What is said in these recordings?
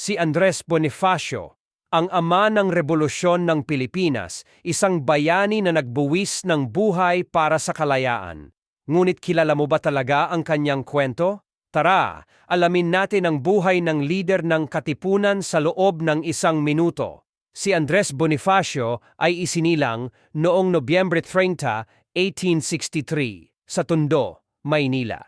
si Andres Bonifacio, ang ama ng rebolusyon ng Pilipinas, isang bayani na nagbuwis ng buhay para sa kalayaan. Ngunit kilala mo ba talaga ang kanyang kwento? Tara, alamin natin ang buhay ng lider ng katipunan sa loob ng isang minuto. Si Andres Bonifacio ay isinilang noong Nobyembre 30, 1863 sa Tondo, Maynila.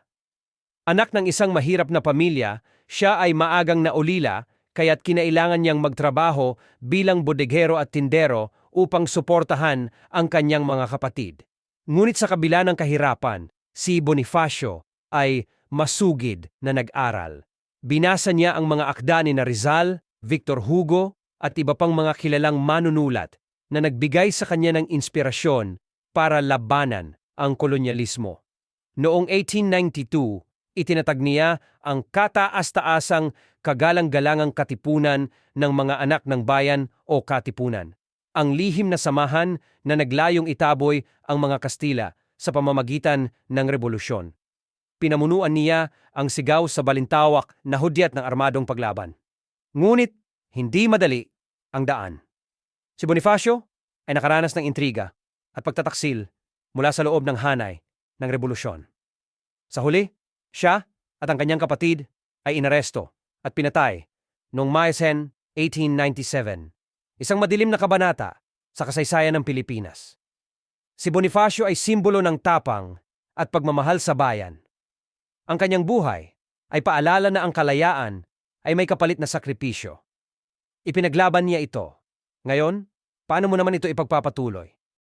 Anak ng isang mahirap na pamilya, siya ay maagang naulila kaya't kinailangan niyang magtrabaho bilang bodegero at tindero upang suportahan ang kanyang mga kapatid. Ngunit sa kabila ng kahirapan, si Bonifacio ay masugid na nag-aral. Binasa niya ang mga akda ni na Rizal, Victor Hugo at iba pang mga kilalang manunulat na nagbigay sa kanya ng inspirasyon para labanan ang kolonyalismo. Noong 1892, itinatag niya ang kataas-taasang kagalang-galangang katipunan ng mga anak ng bayan o katipunan. Ang lihim na samahan na naglayong itaboy ang mga Kastila sa pamamagitan ng rebolusyon pinamunuan niya ang sigaw sa balintawak na hudyat ng armadong paglaban. Ngunit hindi madali ang daan. Si Bonifacio ay nakaranas ng intriga at pagtataksil mula sa loob ng hanay ng revolusyon. Sa huli, siya at ang kanyang kapatid ay inaresto at pinatay noong Maisen 1897, isang madilim na kabanata sa kasaysayan ng Pilipinas. Si Bonifacio ay simbolo ng tapang at pagmamahal sa bayan ang kanyang buhay ay paalala na ang kalayaan ay may kapalit na sakripisyo. Ipinaglaban niya ito. Ngayon, paano mo naman ito ipagpapatuloy?